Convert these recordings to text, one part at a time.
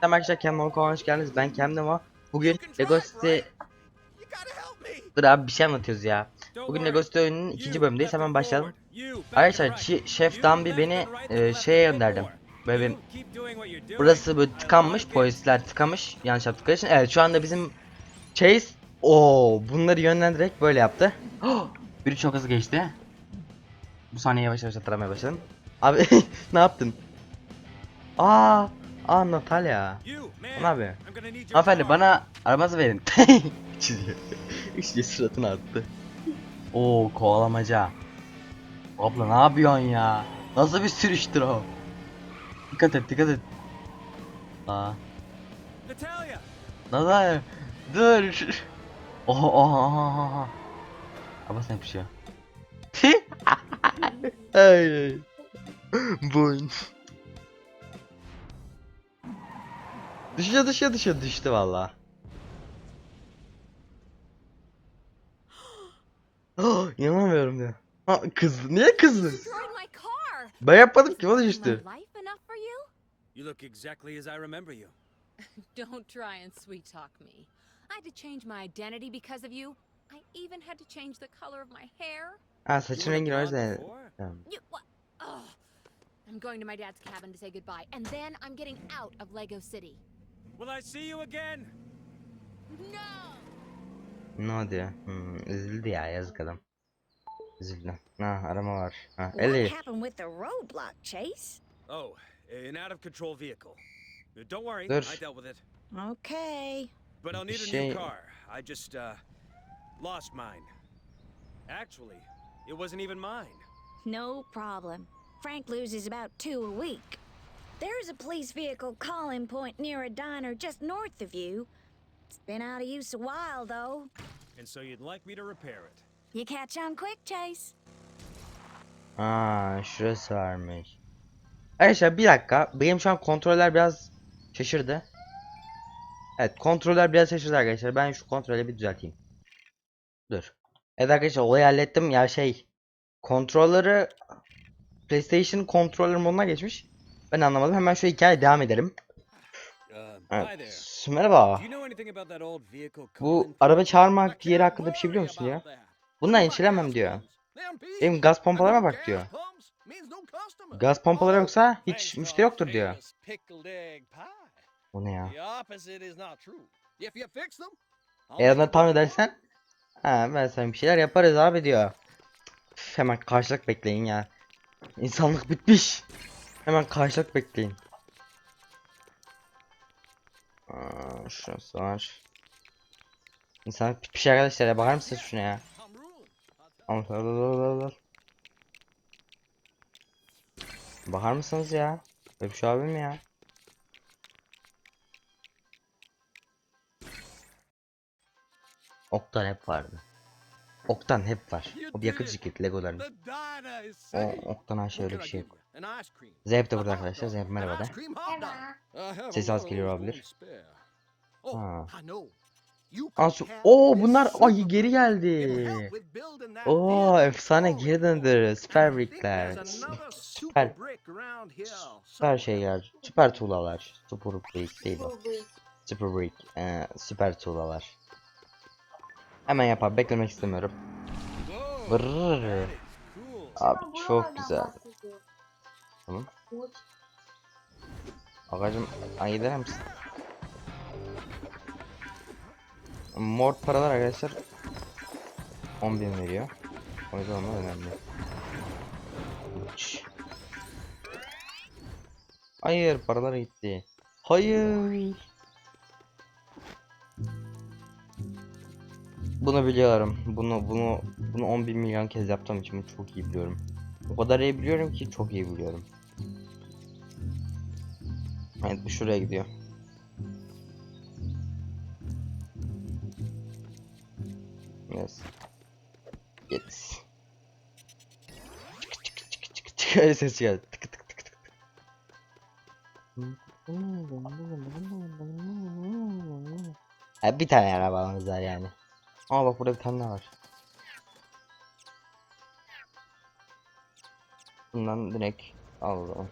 Selam arkadaşlar kanalıma hoş geldiniz. Ben Kem Nemo. Bugün Lego City... Dur abi bir şey anlatıyoruz ya. Bugün Lego City oyununun ikinci bölümündeyiz. Hemen başlayalım. Arkadaşlar Şef Dambi beni e, şeye gönderdim. Böyle bir... Burası böyle tıkanmış. Polisler tıkamış. Yanlış yaptıkları için. Evet şu anda bizim Chase... Oo, bunları yönlendirerek böyle yaptı. Biri çok hızlı geçti. Bu saniye yavaş yavaş hatırlamaya başladım. Abi ne yaptın? Aa, aa Natalya. Ne yapıyor? Hanımefendi bana arabanızı verin. Çiziyor. İşte suratını attı. Oo kovalamaca. Abla ne yapıyorsun ya? Nasıl bir sürüştür o? Dikkat et dikkat et. Aa. Natalia! Natalya dur. Oha oha oha oha. Arabası ne yapışıyor? Boyun. Düşüyor düşüyor düşüyor düştü valla. İnanamıyorum diyor. Ha, kızdı. Niye kızdı? Ben yapmadım ki o düştü. you? Look exactly as I remember you. Don't try and sweet talk me. I had to change my identity because of you. I even had to change the color of my hair. Ha You saçın rengini o yüzden. You what? Ugh. I'm going to my dad's cabin to say goodbye, and then I'm getting out of Lego City. Will I see you again? No. Ne oldu ya? Hmm, üzüldü ya yazık adam. Üzüldü. Ha arama var. Ha What happened with the roadblock, Chase? Oh, an out of control vehicle. Don't worry, Dur. I dealt with it. Okay. But I'll need a new car. I just, uh, lost mine. Actually, it wasn't even mine. No problem. Frank loses about two a week. There's a police vehicle calling point near a diner just north of you. It's been out of use a while, though. And so you'd like me to repair it. You catch on quick, Chase. Aa şurası varmış. Arkadaşlar bir dakika. Benim şu an kontroller biraz şaşırdı. Evet kontroller biraz şaşırdı arkadaşlar. Ben şu kontrolü bir düzelteyim. Dur. Evet arkadaşlar olayı hallettim. Ya şey kontrolleri PlayStation kontroller moduna geçmiş. Ben anlamadım. Hemen şu hikaye devam edelim. Hi Evet. Merhaba. Bu araba point? çağırmak yeri hakkında bir şey biliyor musun ya? Bundan endişelenmem diyor. Benim gaz pompalarıma bak diyor. Gaz pompaları yoksa hiç müşteri yoktur diyor. O ne ya? Eğer onları tahmin edersen ha ben sana bir şeyler yaparız abi diyor. Üf, hemen karşılık bekleyin ya. İnsanlık bitmiş. Hemen karşılık bekleyin. Aa, şurası var. İnsanlık bitmiş arkadaşlar ya bakar mısınız şuna ya? Al. Bakar mısınız ya? Böyle bir şey abi mi ya? Oktan hep vardı. Oktan hep var. O bir yakıcı kit Legoların. O Oktan Ayşe öyle bir şey yok. Zeynep de burada arkadaşlar. Zeynep merhaba de. Sesi az geliyor olabilir. Ha. Aa, su- Oo bunlar ay geri geldi. Oo efsane geri döndü. Süper brickler. Süper. Süper şeyler. Süper tuğlalar. Super brick değil o. Super brick. Ee, süper tuğlalar. Hemen yapar. Beklemek istemiyorum. Vırrrr. Abi çok güzel. Tamam. Agacım ay gider misin? Mor paralar arkadaşlar 10.000 veriyor. O yüzden onlar önemli. Uç. Hayır paralar gitti. Hayır. Bunu biliyorum. Bunu bunu bunu 11 milyon kez yaptığım için çok iyi biliyorum. O kadar iyi biliyorum ki çok iyi biliyorum. Evet bu şuraya gidiyor. Yes. Yes. Çık çık çık çık çık öyle ses geldi. Tık tık tık tık. Ha, bir tane arabamız var yani. Aa bak burada bir tane daha var. Bundan direkt alalım.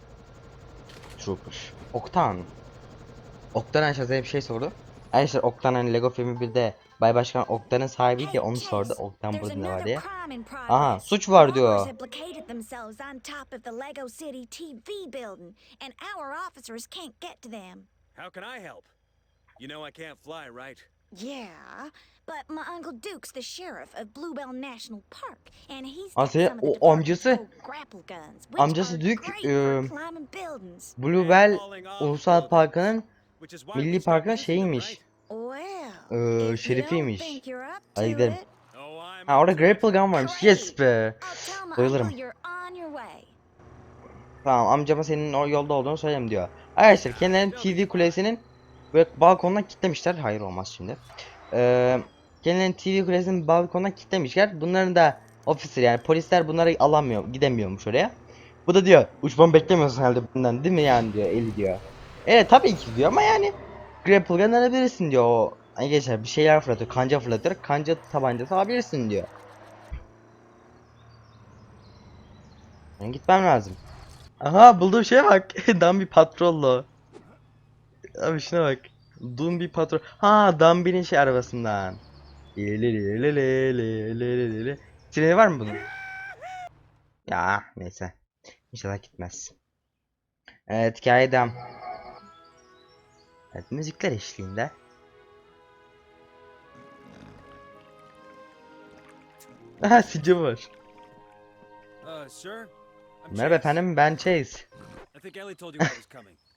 Stormtrooper. Oktan. Oktan aşağıda bir şey sordu. Arkadaşlar Oktan hani Lego filmi bir de Bay Başkan Oktan'ın sahibiydi onu sordu. Oktan burada ne var diye. Aha suç var diyor. How can I help? You know I can't fly, right? Yeah, But my uncle Duke's the sheriff of Bluebell National Park and he's ah, Asya o amcası amcası Duke e, Bluebell Ulusal Parkı'nın Milli Parkı'nın şeyiymiş. E, şerifiymiş. Hadi gidelim. Ha orada grapple gun varmış. Yes be. Bayılırım. Tamam amcama senin o yolda olduğunu söyleyeyim diyor. Arkadaşlar kendilerini TV kulesinin ve balkondan kitlemişler. Hayır olmaz şimdi. Ee, kendilerinin TV kulesinin balkondan kilitlemişler. Bunların da ofisler yani polisler bunları alamıyor, gidemiyormuş oraya. Bu da diyor uçmamı beklemiyorsun herhalde bundan değil mi yani diyor Eli diyor. Evet tabii ki diyor ama yani grapple gun alabilirsin diyor o. Geçer bir şeyler fırlatıyor, kanca fırlatıyor, kanca tabancası alabilirsin diyor. Ben gitmem lazım. Aha bulduğum şeye bak. Dambi patrollo. Abi şuna bak. Bir patrol. Ha Dambi'nin şey arabasından. Treni var mı bunun? Ya neyse. İnşallah gitmez. Evet hikaye. Evet müzikler eşliğinde. Aha sincim var. Merhaba efendim ben Chase.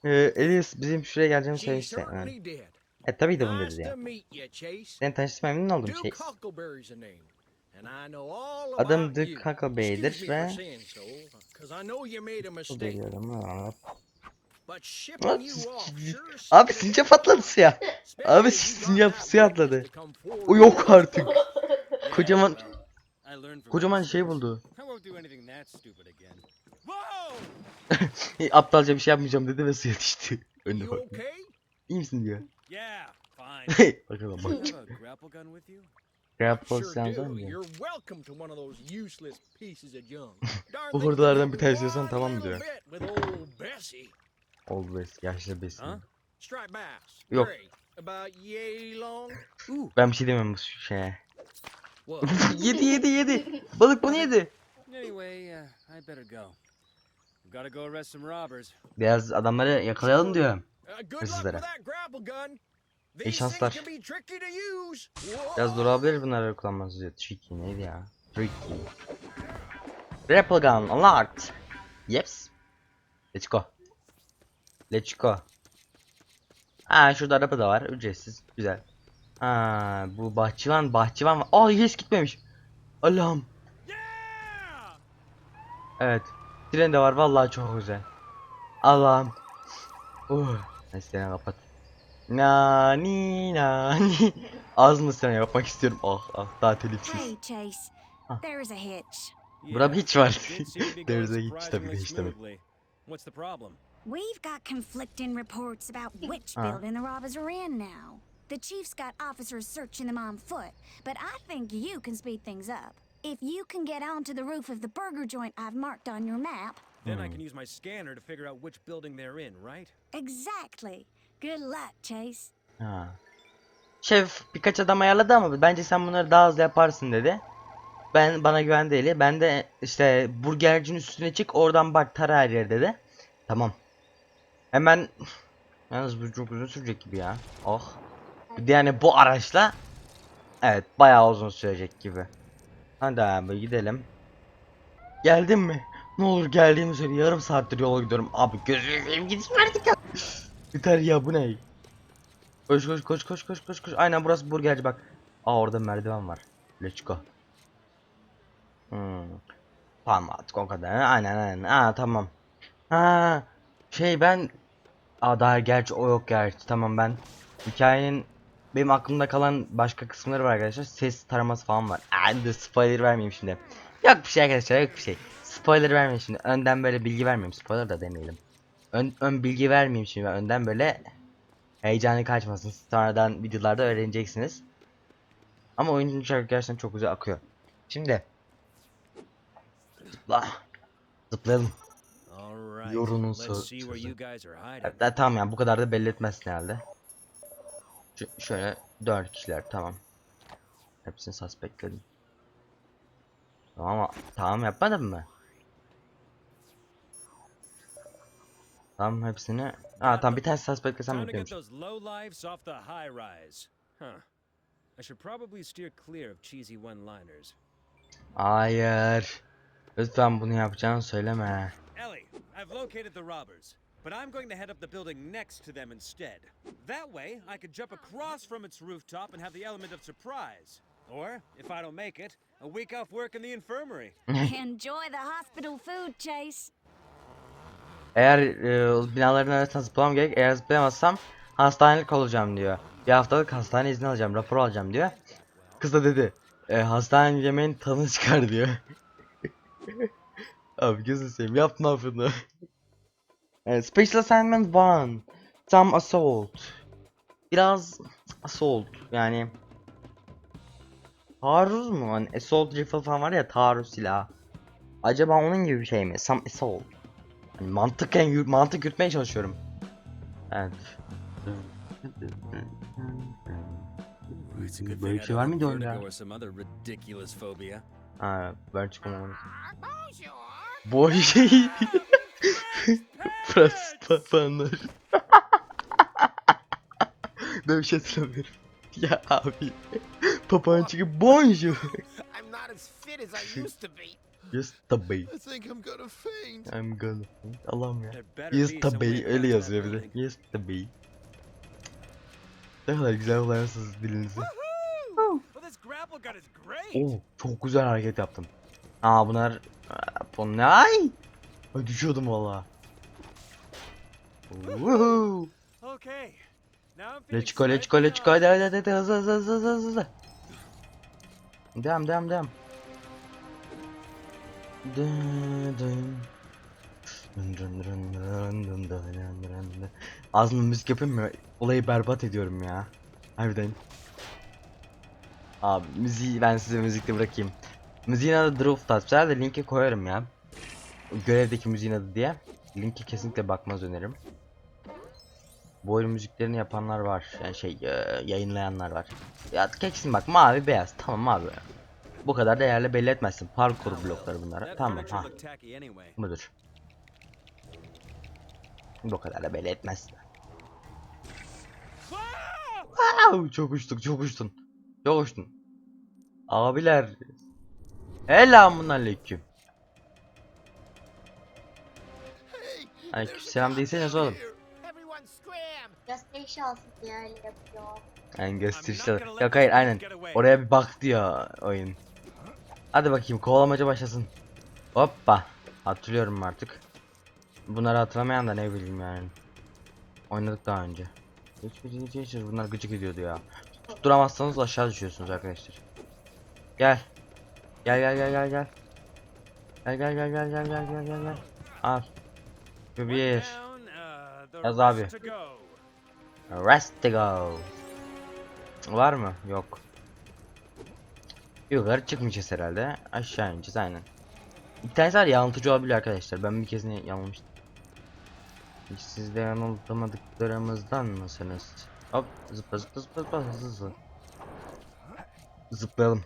Elias bizim şuraya geleceğimiz söylemişti. Evet. E tabii de bunu dedi ya. Sen tanıştığıma memnun oldum şey. Adım Duke Huckleberry'dir ve... Duyuyorum. Abi sincap atladı siyah. Abi sincap siyah atladı. O yok artık. Kocaman... Kocaman şey buldu. Aptalca bir şey yapmayacağım dedi ve suya düştü. Önüne bak. İyi misin diyor. Yeah. Bakalım bak. Bu hurdalardan bir tanesi istiyorsan tamam diyor. Old West, yaşlı besin. Yok. Ben bir şey demem bu şeye. yedi yedi yedi. Balık bunu yedi. Anyway, Biraz adamları yakalayalım diyorum. Uh, Hırsızlara. gun. İyi şanslar. Biraz zor olabilir bunları kullanması diyor. Tricky neydi ya? Tricky. Grapple gun unlocked. Yes. Let's go. Let's go. Ha şurada araba da var. Ücretsiz. Güzel. Ha bu bahçıvan bahçıvan var. Aa yes gitmemiş. Allah'ım. Evet. Tren de var vallahi çok güzel. Allah'ım. Uh. Neyse seni kapat. Nani nani. Ağzını sana yapmak istiyorum. Ah ah daha telifsiz. Hey, Chase. Huh. There's a hitch. Burada bir hiç var. it did seem to be going There's a hiç tabii surprisingly de hiç demek. smoothly. What's the problem? We've got conflicting reports about which building the robbers are in now. The chief's got officers searching them on foot, but I think you can speed things up. If you can get onto the roof of the burger joint I've marked on your map, Then I Hmm. can use my scanner to figure out which building they're in, right? exactly. Good luck, Chase. Ha. Şef birkaç adam ayarladı ama bence sen bunları daha hızlı yaparsın dedi. Ben bana güvendi Eli. Ben de işte burgercinin üstüne çık oradan bak tara her yer dedi. Tamam. Hemen yalnız bu çok uzun sürecek gibi ya. Oh. Bir de yani bu araçla evet bayağı uzun sürecek gibi. Hadi abi gidelim. Geldin mi? Ne olur geldiğimi söyle. Yarım saattir yola gidiyorum. Abi gözünü seveyim gidin artık ya. Yeter ya bu ne? Koş koş koş koş koş koş koş. Aynen burası burgerci bak. Aa orada merdiven var. Let's go. Hmm. Tamam artık o kadar. Aynen aynen. Aa tamam. Ha şey ben Aa daha gerçi o yok gerçi. Tamam ben hikayenin benim aklımda kalan başka kısımları var arkadaşlar. Ses taraması falan var. Aa spoiler vermeyeyim şimdi. Yok bir şey arkadaşlar yok bir şey. Spoiler vermeyeyim şimdi. Önden böyle bilgi vermeyeyim. Spoiler da demeyelim. Ön, ön bilgi vermeyeyim şimdi. ben. Önden böyle heyecanı kaçmasın. Sonradan videolarda öğreneceksiniz. Ama oyunun şarkı gerçekten çok güzel akıyor. Şimdi zıpla. Zıplayalım. Yorunun sözü. Hatta tamam yani bu kadar da belli etmezsin herhalde. Ş- şöyle 4 kişiler tamam. Hepsini suspectledim. Tamam ama tamam yapmadın mı? Tamam hepsini. Aa tamam bir tane suspectlesem Time to get yapıyormuş. those low lives off the high rise. I should probably steer clear of cheesy one-liners. Hayır. Lütfen bunu yapacağını söyleme. Ellie, I've located the robbers, but I'm going to head up the building next to them instead. That way, I could jump across from its rooftop and have the element of surprise. Or, if I don't make it, a week off work in the infirmary. Enjoy the hospital food, Chase. Eğer e, binaların arasında zıplamam gerek. Eğer zıplayamazsam hastanelik olacağım diyor. Bir haftalık hastane izni alacağım, rapor alacağım diyor. Kız da dedi. E, hastane yemeğin tadını çıkar diyor. Abi gözünü seveyim yapma bunu. Special Assignment 1. Some Assault. Biraz assault yani. Taarruz mu? Hani assault rifle falan var ya taarruz silahı. Acaba onun gibi bir şey mi? Some assault. Hani mantıken yür- mantık yürütmeye çalışıyorum. Evet. Böyle bir şey var mıydı oyunda? Ha, ben çıkamam. Boy şey. Frans fanlar. Böyle bir şey hatırlamıyorum. Ya abi. Papağan çıkıp bonjour. I'm not as fit as I used to be. Yesterday. I think I'm gonna faint. I'm gonna faint. Allah'ım ya. Yesterday öyle yazıyor bir de. Yesterday. Ne kadar güzel kullanıyorsunuz dilinizi. Oh. Oo, çok güzel hareket yaptım. Aa bunlar... Bu ne? Ay düşüyordum valla. Okay. Let's go, let's go, let's go. Hadi hadi hadi hızlı hızlı hızlı hızlı. Devam devam devam. Ağzımda müzik yapayım mı? Olayı berbat ediyorum ya. Harbiden. Abi müziği ben size müzikle bırakayım. Müziğin adı Drop Touch. de linki koyarım ya. Görevdeki müziğin adı diye. Linki kesinlikle bakmaz önerim. Bu oyun müziklerini yapanlar var. Yani şey e, yayınlayanlar var. Ya kesin bak mavi beyaz. Tamam mavi. Bu kadar değerli belli etmezsin. Parkur blokları bunlar. Tamam ha. Budur. Bu kadar da belli etmezsin. Wow, çok uçtuk çok uçtun. Çok uçtun. Abiler. Selamun aleyküm. Hey, Aleykümselam değilseniz oğlum. Gösteriş olsun diye öyle yapıyor. Yani let Yok hayır aynen. Oraya bir bak diyor oyun. Hadi bakayım kovalamaca başlasın. Hoppa. Hatırlıyorum artık. Bunları hatırlamayan da ne bileyim yani. Oynadık daha önce. Hiç bunlar gıcık ediyordu ya. Tutturamazsanız aşağı düşüyorsunuz arkadaşlar. Gel. Gel gel gel gel gel. Gel gel gel gel gel gel gel gel gel. Al. One bir. Yaz abi. Rest to go. Var mı? Yok. Yukarı çıkmayacağız herhalde. Aşağı ineceğiz aynen. Bir tanesi var yanıltıcı olabilir arkadaşlar. Ben bir kez ne yanılmıştım. Hiç Siz de yanıltamadıklarımızdan mısınız? Hop zıpla zıpla zıpla zıpla hızlı hızlı. Zıplayalım.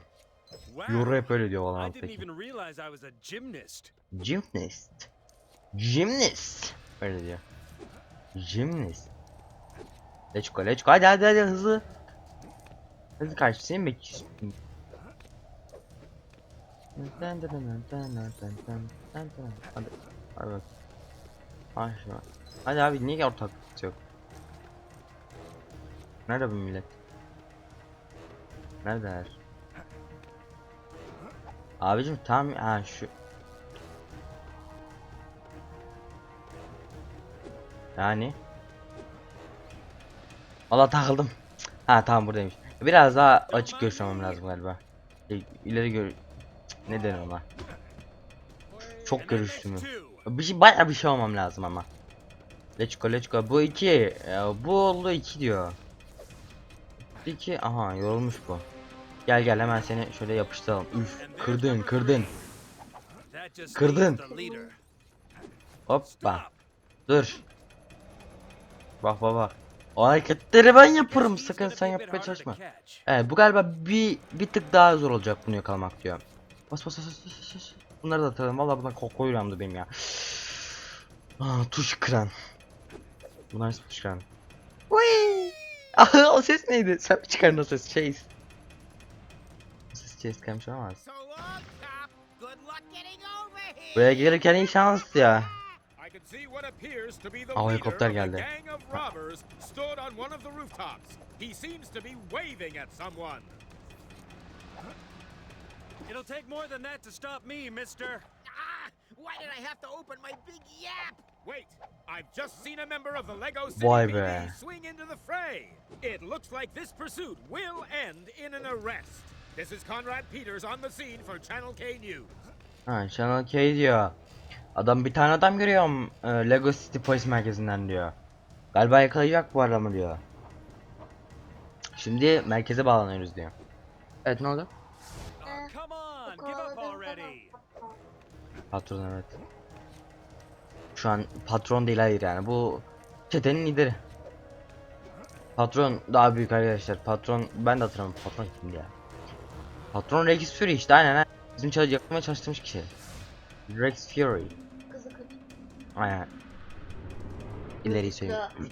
Yoru hep öyle diyor valla didn't peki. even realize I was a gymnast. Gymnast. Gymnast. Öyle diyor. Gymnast. Let's go, let's go. Hadi hadi hadi hızlı. Hızlı kaç. Seni bekliyorsun. Hadi. Hadi bak. Ay. Hadi abi niye ortak yok? Nerede bu millet? Neredeler? Abicim tam ha şu Yani Valla takıldım. Ha tamam buradaymış. Biraz daha açık görüşmem lazım galiba. E, ileri gör Cık, ne denir ona? Çok görüştüm. Bir şey bayağı bir şey olmam lazım ama. Let's go let's go. Bu iki. Ya, bu oldu iki diyor. İki. Aha yorulmuş bu. Gel gel hemen seni şöyle yapıştıralım. Üf kırdın kırdın. Kırdın. Hoppa. Dur. Bak bak bak. O hareketleri ben yaparım. Sakın sen yapmaya çalışma. Evet bu galiba bir bir tık daha zor olacak bunu yakalamak diyor. Bas bas bas bas bas. Bunları da atalım. Vallahi bunlar koku yüreğimde benim ya. Aa, tuş kıran. Bunlar nasıl tuş kıran? Ah, o ses neydi? Sen mi çıkardın o ses? Chase. O ses Chase gelmiş olamaz. Buraya gelirken iyi şans ya. I can see what It'll take more than that to stop me, mister. Ah, why did I have to open my big yap? Wait, I've just seen a member of the Lego City Vay PD swing into the fray. It looks like this pursuit will end in an arrest. This is Conrad Peters on the scene for Channel K News. Ha Channel K diyor. Adam bir tane adam görüyorum. e, Lego City polis merkezinden diyor. Galiba yakalayacak bu adamı diyor. Şimdi merkeze bağlanıyoruz diyor. Evet ne oldu? Patron evet. Şu an patron değil hayır yani bu çetenin lideri. Patron daha büyük arkadaşlar. Patron ben de hatırlamıyorum patron kimdi ya. Patron Rex Fury işte aynen aynen. Bizim çalış yapmaya çalıştığımız kişi. Rex Fury. Aynen. İleri söyleyeyim. Şey yapayım.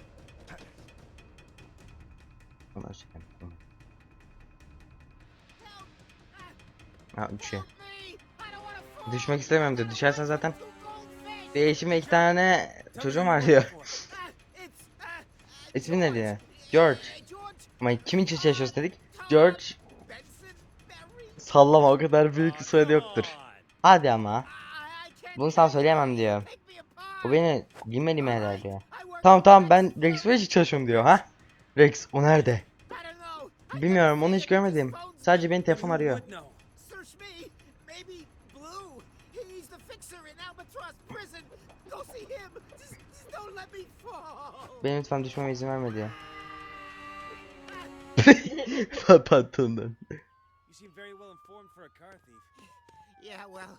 Ha. Düşmek istemiyorum diyor. Düşersen zaten bir eşim ve iki tane çocuğum var diyor. İsmi ne diyor? George. Ama kimin için çalışıyoruz dedik? George sallama o kadar büyük bir soyadı yoktur. Hadi ama. Bunu sana söyleyemem diyor. Bu beni bilmeli eder diyor. Tamam tamam ben Rex için çalışıyorum diyor ha. Rex o nerede? Bilmiyorum onu hiç görmedim. Sadece beni telefon arıyor. Benim lütfen düşmeme izin verme diyor. Patrondan. You seem very well informed for a car thief. Yeah, well,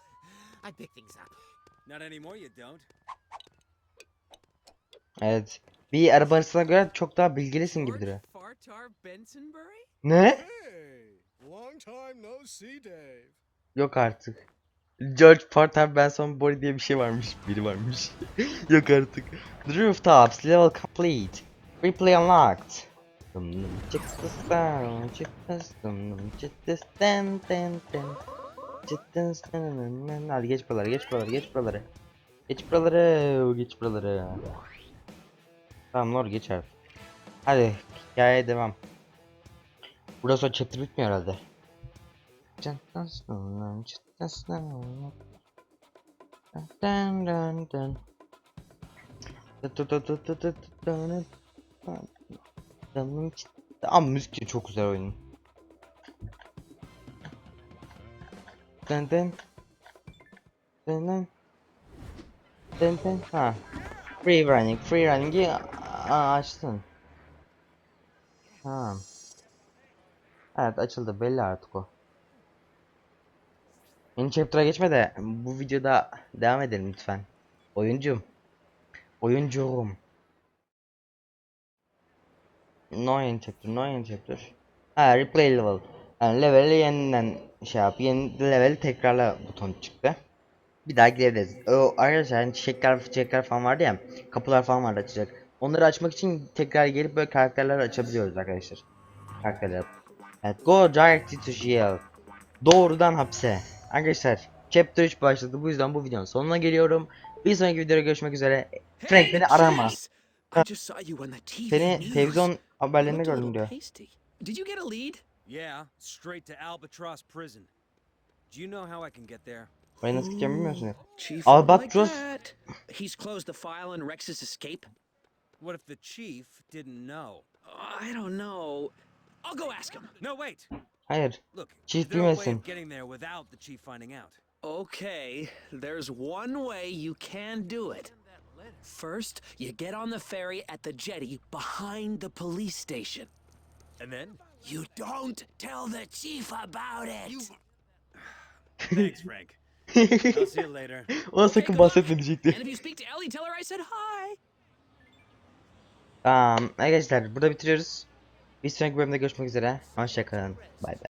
I pick things up. Not anymore, you don't. Evet. Bir araba arasına göre çok daha bilgilisin gibi duruyor. Fartar Bensonbury? Ne? Hey, long time no see, Dave. Yok artık. George Porter Benson Bory diye bir şey varmış. Biri varmış. Yok artık. The rooftops level complete. Replay unlocked. Çık stan, çık stan, çık stan, stan. Çık stan, stan. Hadi geç buraları, geç buraları, geç buraları. Geç buraları, geç buraları. Tamam Lor geç artık. Hadi hikayeye devam. Burada sonra chapter bitmiyor herhalde. Cidden cidden sonra. Dun dun dun. Dun cidden- Ama müzik çok güzel oyunun. Dun dun. Dun dun. Dun dun. Ha. Free running, free running'i açtın. Tamam. Evet açıldı belli artık o. Yeni chapter'a geçme de bu videoda devam edelim lütfen. Oyuncum. Oyuncuğum. No yeni chapter, no yeni chapter. Ha replay level. Yani level'i yeniden şey yap, yeni level tekrarla buton çıktı. Bir daha girebiliriz. O arkadaşlar hani çiçekler, çiçekler falan vardı ya, kapılar falan vardı açacak. Onları açmak için tekrar gelip böyle karakterler açabiliyoruz arkadaşlar. Karakterler. Evet, go direct to jail. Doğrudan hapse. Arkadaşlar, chapter 3 başladı. Bu yüzden bu videonun sonuna geliyorum. Bir sonraki videoda görüşmek üzere. Frank beni arama. Seni televizyon haberlerinde gördüm diyor. Did you get a lead? Yeah, straight to Albatross Prison. Do you know how I can get there? Orayı nasıl gideceğimi bilmiyorsun Albatros-. He's closed the file on Rex's escape. What if the chief didn't know? I don't know. I'll go ask him. No, wait. Hayır. Look, Chief is there way bilmesin. of getting there without the chief finding out? Okay, there's one way you can do it. First, you get on the ferry at the jetty behind the police station. And then? You don't tell the chief about it. Thanks, Frank. I'll see you later. Ona sakın bahsetme diyecekti. And if you speak to Ellie, tell her I said hi. Tamam arkadaşlar burada bitiriyoruz. Bir sonraki bölümde görüşmek üzere. Hoşçakalın. Bay bay.